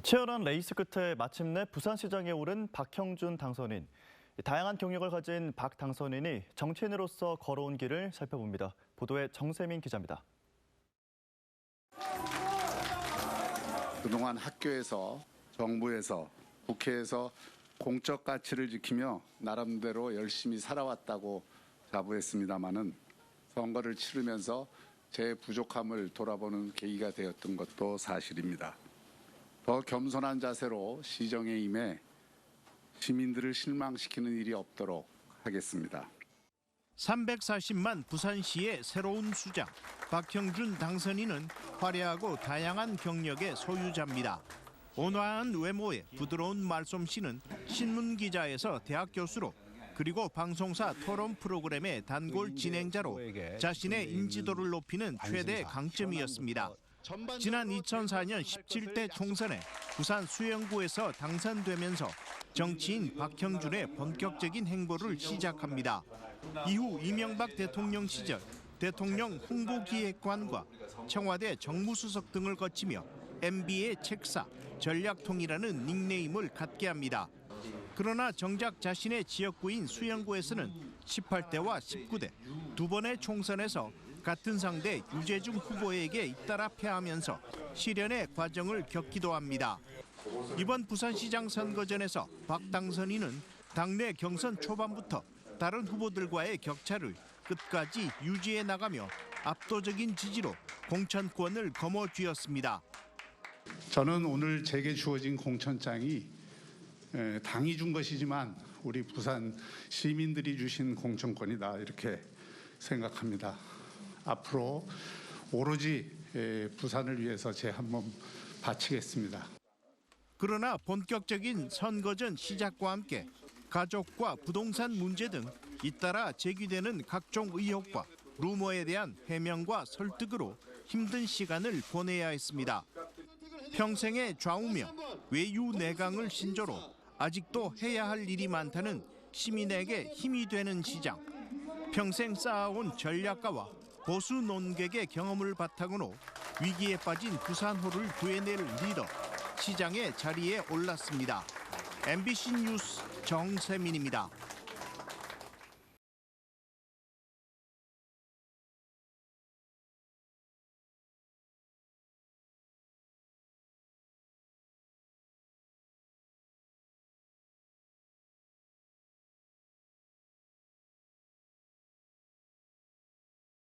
치열한 레이스 끝에 마침내 부산시장에 오른 박형준 당선인. 다양한 경력을 가진 박 당선인이 정치인으로서 걸어온 길을 살펴봅니다. 보도에 정세민 기자입니다. 그동안 학교에서 정부에서 국회에서 공적 가치를 지키며 나름대로 열심히 살아왔다고 자부했습니다마는 선거를 치르면서 제 부족함을 돌아보는 계기가 되었던 것도 사실입니다. 더 겸손한 자세로 시정에 임해 시민들을 실망시키는 일이 없도록 하겠습니다. 340만 부산시의 새로운 수장 박형준 당선인은 화려하고 다양한 경력의 소유자입니다. 온화한 외모에 부드러운 말솜씨는 신문 기자에서 대학 교수로 그리고 방송사 토론 프로그램의 단골 진행자로 자신의 인지도를 높이는 최대 강점이었습니다. 지난 2004년 17대 총선에 부산 수영구에서 당선되면서 정치인 박형준의 본격적인 행보를 시작합니다. 이후 이명박 대통령 시절 대통령 홍보기획관과 청와대 정무수석 등을 거치며 MB의 책사, 전략통이라는 닉네임을 갖게 합니다. 그러나 정작 자신의 지역구인 수영구에서는 18대와 19대 두 번의 총선에서 같은 상대 유재중 후보에게 잇따라 패하면서 실현의 과정을 겪기도 합니다. 이번 부산시장 선거전에서 박 당선인은 당내 경선 초반부터 다른 후보들과의 격차를 끝까지 유지해 나가며 압도적인 지지로 공천권을 거머쥐었습니다. 저는 오늘 제게 주어진 공천장이 에, 당이 준 것이지만 우리 부산 시민들이 주신 공천권이다 이렇게 생각합니다. 앞으로 오로지 에, 부산을 위해서 제 한 몸 바치겠습니다. 그러나 본격적인 선거 전 시작과 함께 가족과 부동산 문제 등 잇따라 제기되는 각종 의혹과 루머에 대한 해명과 설득으로 힘든 시간을 보내야 했습니다. 평생의 좌우명, 외유 내강을 신조로 아직도 해야 할 일이 많다는 시민에게 힘이 되는 시장. 평생 쌓아온 전략가와 보수 논객의 경험을 바탕으로 위기에 빠진 부산호를 구해낼 리더 시장의 자리에 올랐습니다. MBC 뉴스 정세민입니다.